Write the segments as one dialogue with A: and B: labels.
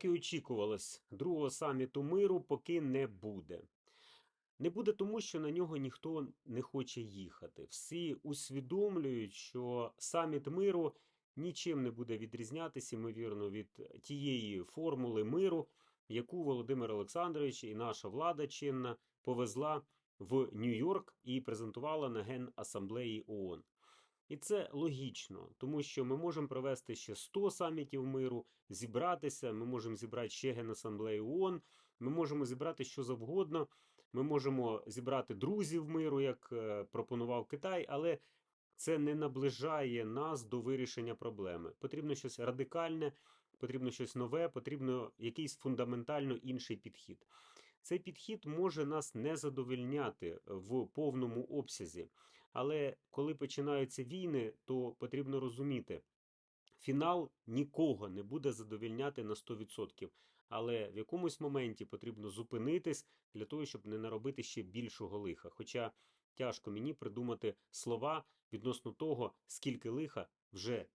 A: Як і очікувалось, другого саміту миру поки не буде. Не буде тому, що на нього ніхто не хоче їхати. Всі усвідомлюють, що саміт миру нічим не буде відрізнятися, ймовірно, від тієї формули миру, яку Володимир Олександрович і наша влада чинна повезла в Нью-Йорк і презентувала на Генасамблеї ООН. І це логічно, тому що ми можемо провести ще 100 самітів миру, зібратися, ми можемо зібрати ще Генасамблею ООН, ми можемо зібрати що завгодно, ми можемо зібрати друзів миру, як е, пропонував Китай, але це не наближає нас до вирішення проблеми. Потрібно щось радикальне, потрібно щось нове, потрібно якийсь фундаментально інший підхід. Цей підхід може нас не задовольняти в повному обсязі. Але коли починаються війни, то потрібно розуміти, фінал нікого не буде задовільняти на 100%. Але в якомусь моменті потрібно зупинитись для того, щоб не наробити ще більшого лиха. Хоча тяжко мені придумати слова відносно того, скільки лиха вже,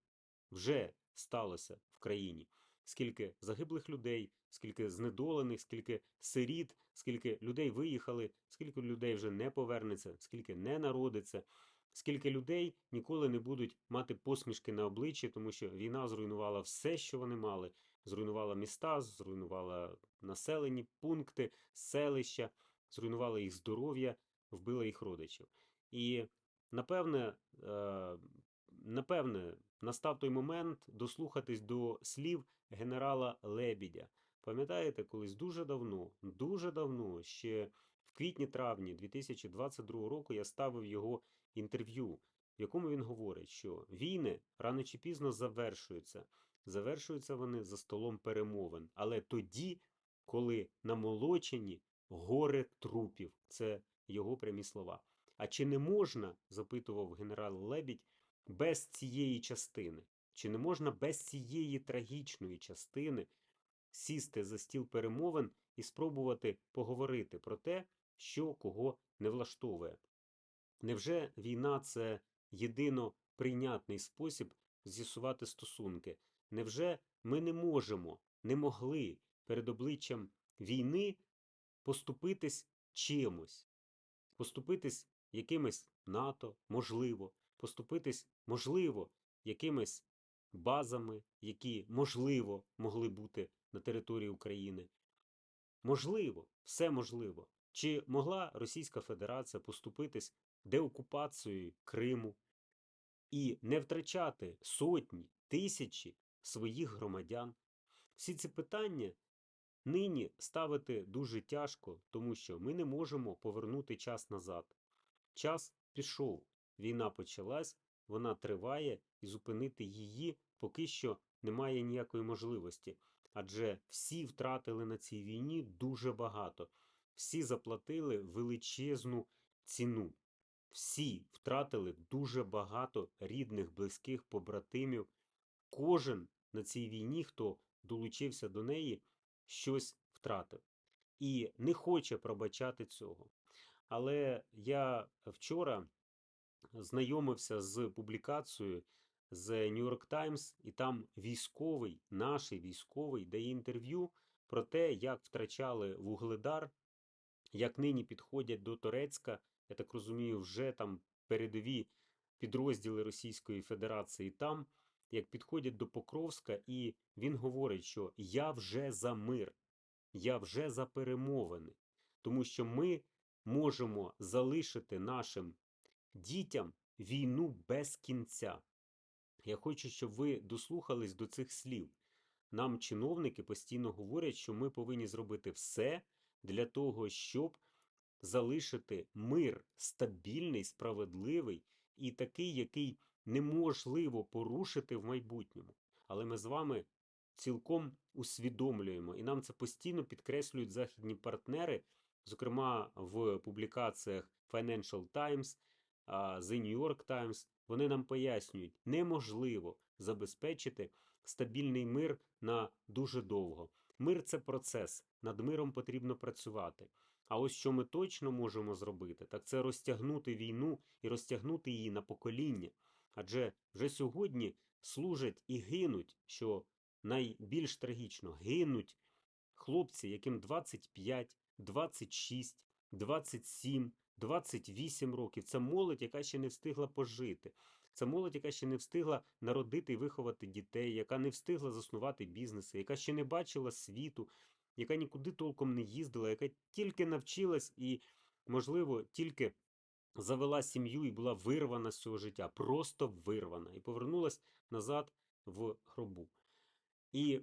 A: вже сталося в країні, скільки загиблих людей, скільки знедолених, скільки сиріт, скільки людей виїхали, скільки людей вже не повернеться, скільки не народиться, скільки людей ніколи не будуть мати посмішки на обличчі, тому що війна зруйнувала все, що вони мали. Зруйнувала міста, зруйнувала населені пункти, селища, зруйнувала їх здоров'я, вбила їх родичів. І напевне, е, напевне, настав той момент дослухатись до слів генерала Лебідя. Пам'ятаєте, колись дуже давно, дуже давно, ще в квітні-травні 2022 року я ставив його інтерв'ю, в якому він говорить, що війни рано чи пізно завершуються. Завершуються вони за столом перемовин, але тоді, коли намолочені гори трупів. Це його прямі слова. А чи не можна, запитував генерал Лебідь, без цієї частини? Чи не можна без цієї трагічної частини сісти за стіл перемовин і спробувати поговорити про те, що кого не влаштовує? Невже війна це єдино прийнятний спосіб з'ясувати стосунки? Невже ми не можемо, не могли перед обличчям війни поступитись чимось, поступитись якимось НАТО, можливо, поступитись, можливо, якимись базами, які, можливо, могли бути на території України? Можливо, все можливо. Чи могла Російська Федерація поступитись деокупацією Криму і не втрачати сотні, тисячі своїх громадян? Всі ці питання нині ставити дуже тяжко, тому що ми не можемо повернути час назад. Час пішов, війна почалась, вона триває, і зупинити її поки що немає ніякої можливості. Адже всі втратили на цій війні дуже багато, всі заплатили величезну ціну. Всі втратили дуже багато рідних, близьких побратимів. Кожен на цій війні, хто долучився до неї, щось втратив і не хоче пробачати цього. Але я вчора знайомився з публікацією з New York Times, і там військовий, наш військовий, дає інтерв'ю про те, як втрачали вугледар, як нині підходять до Торецька. Я так розумію, вже там передові підрозділи Російської Федерації там, як підходять до Покровська, і він говорить, що я вже за мир, я вже за перемовини, тому що ми можемо залишити нашим дітям війну без кінця. Я хочу, щоб ви дослухались до цих слів. Нам чиновники постійно говорять, що ми повинні зробити все для того, щоб залишити мир стабільний, справедливий і такий, який неможливо порушити в майбутньому. Але ми з вами цілком усвідомлюємо, і нам це постійно підкреслюють західні партнери, зокрема в публікаціях Financial Times, The New York Times. Вони нам пояснюють, неможливо забезпечити стабільний мир на дуже довго. Мир це процес, над миром потрібно працювати. А ось що ми точно можемо зробити, так це розтягнути війну і розтягнути її на покоління. Адже вже сьогодні служать і гинуть, що найбільш трагічно гинуть хлопці, яким 25, 26, 27, 28 років. Це молодь, яка ще не встигла пожити. Це молодь, яка ще не встигла народити і виховати дітей, яка не встигла заснувати бізнеси, яка ще не бачила світу, яка нікуди толком не їздила, яка тільки навчилась і, можливо, тільки завела сім'ю і була вирвана з цього життя, просто вирвана, і повернулась назад в гробу. І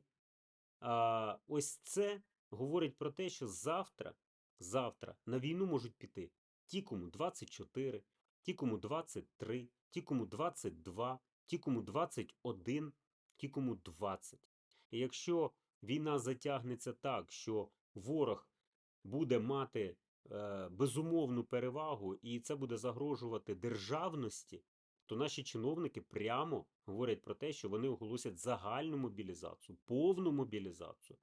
A: а, ось це говорить про те, що завтра, завтра на війну можуть піти ті, кому 24, ті, кому 23, ті, кому 22, ті, кому 21, ті, кому 20. І якщо війна затягнеться так, що ворог буде мати е, безумовну перевагу, і це буде загрожувати державності, то наші чиновники прямо говорять про те, що вони оголосять загальну мобілізацію, повну мобілізацію,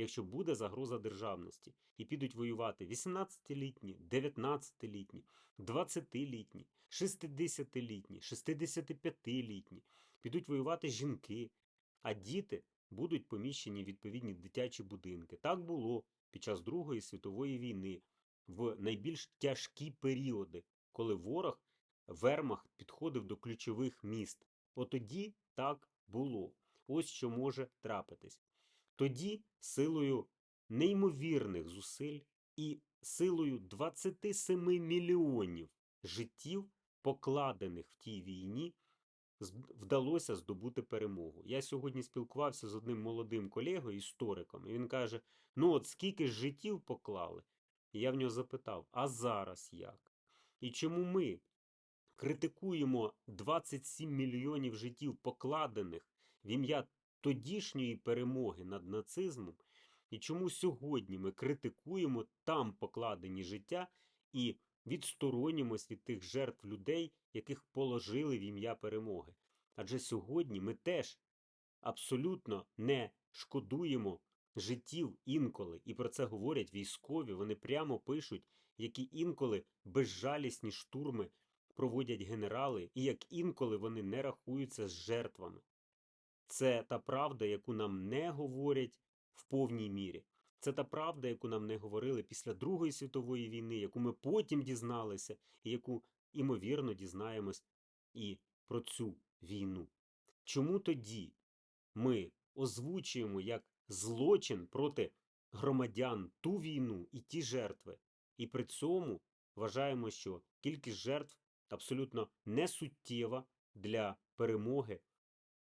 A: якщо буде загроза державності, і підуть воювати 18-літні, 19-літні, 20-літні, 60-літні, 65-літні, підуть воювати жінки, а діти будуть поміщені в відповідні дитячі будинки. Так було під час Другої світової війни в найбільш тяжкі періоди, коли ворог вермахт підходив до ключових міст. Отоді так було. Ось що може трапитись. Тоді силою неймовірних зусиль і силою 27 мільйонів життів, покладених в тій війні, вдалося здобути перемогу. Я сьогодні спілкувався з одним молодим колегою, істориком, і він каже: ну от скільки ж життів поклали? І я в нього запитав: а зараз як? І чому ми критикуємо 27 мільйонів життів, покладених в ім'я тодішньої перемоги над нацизмом, і чому сьогодні ми критикуємо там покладені життя і відсторонимось від тих жертв людей, яких положили в ім'я перемоги? Адже сьогодні ми теж абсолютно не шкодуємо життів інколи, і про це говорять військові. Вони прямо пишуть, які інколи безжалісні штурми проводять генерали, і як інколи вони не рахуються з жертвами. Це та правда, яку нам не говорять в повній мірі. Це та правда, яку нам не говорили після Другої світової війни, яку ми потім дізналися, і яку, імовірно, дізнаємось і про цю війну. Чому тоді ми озвучуємо як злочин проти громадян ту війну і ті жертви, і при цьому вважаємо, що кількість жертв абсолютно несуттєва для перемоги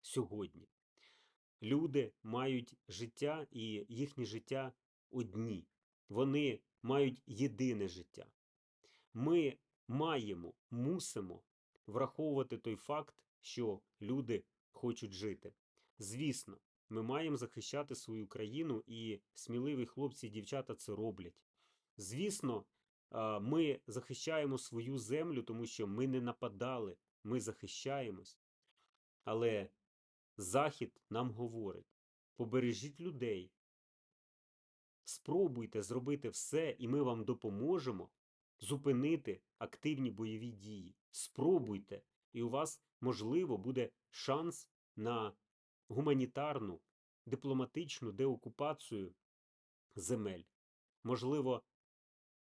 A: сьогодні. Люди мають життя, і їхнє життя одні. Вони мають єдине життя. Ми маємо, мусимо враховувати той факт, що люди хочуть жити. Звісно, ми маємо захищати свою країну, і сміливі хлопці і дівчата це роблять. Звісно, ми захищаємо свою землю, тому що ми не нападали, ми захищаємось. Але Захід нам говорить: побережіть людей, спробуйте зробити все, і ми вам допоможемо зупинити активні бойові дії. Спробуйте, і у вас, можливо, буде шанс на гуманітарну, дипломатичну деокупацію земель. Можливо,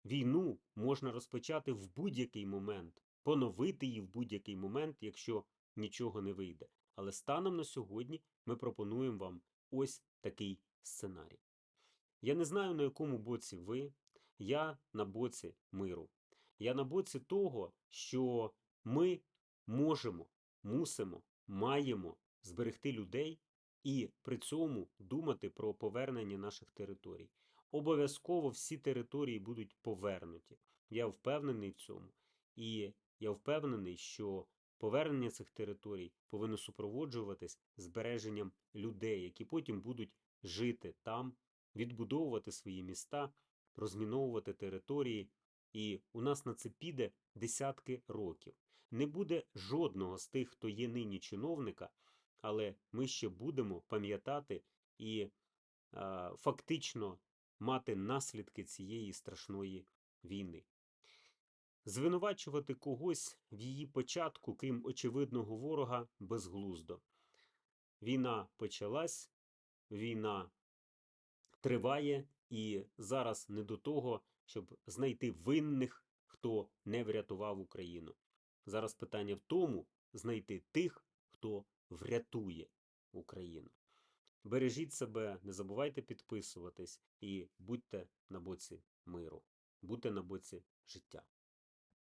A: війну можна розпочати в будь-який момент, поновити її в будь-який момент, якщо нічого не вийде. Але станом на сьогодні ми пропонуємо вам ось такий сценарій. Я не знаю, на якому боці ви, я на боці миру. Я на боці того, що ми можемо, мусимо, маємо зберегти людей і при цьому думати про повернення наших територій. Обов'язково всі території будуть повернуті. Я впевнений в цьому. І я впевнений, що повернення цих територій повинно супроводжуватись збереженням людей, які потім будуть жити там, відбудовувати свої міста, розміновувати території. І у нас на це піде десятки років. Не буде жодного з тих, хто є нині чиновника, але ми ще будемо пам'ятати і е, фактично мати наслідки цієї страшної війни. Звинувачувати когось в її початку, крім очевидного ворога, безглуздо. Війна почалась, війна триває, і зараз не до того, щоб знайти винних, хто не врятував Україну. Зараз питання в тому знайти тих, хто врятує Україну. Бережіть себе, не забувайте підписуватись і будьте на боці миру, будьте на боці життя.